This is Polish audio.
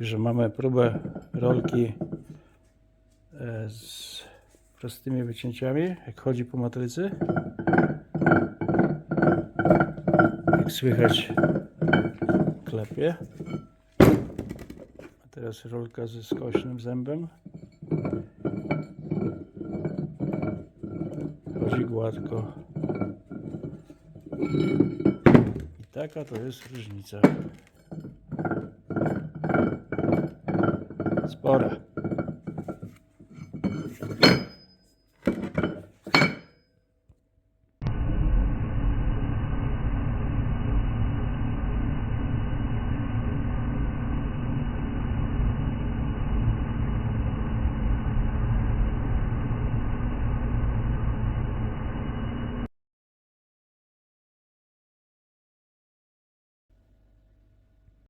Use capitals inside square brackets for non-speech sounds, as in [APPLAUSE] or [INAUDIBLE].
że mamy próbę rolki e, z prostymi wycięciami, jak chodzi po matrycy. Jak słychać klepie. A teraz rolka ze skośnym zębem. Chodzi gładko. I taka to jest różnica. Spora. [LAUGHS]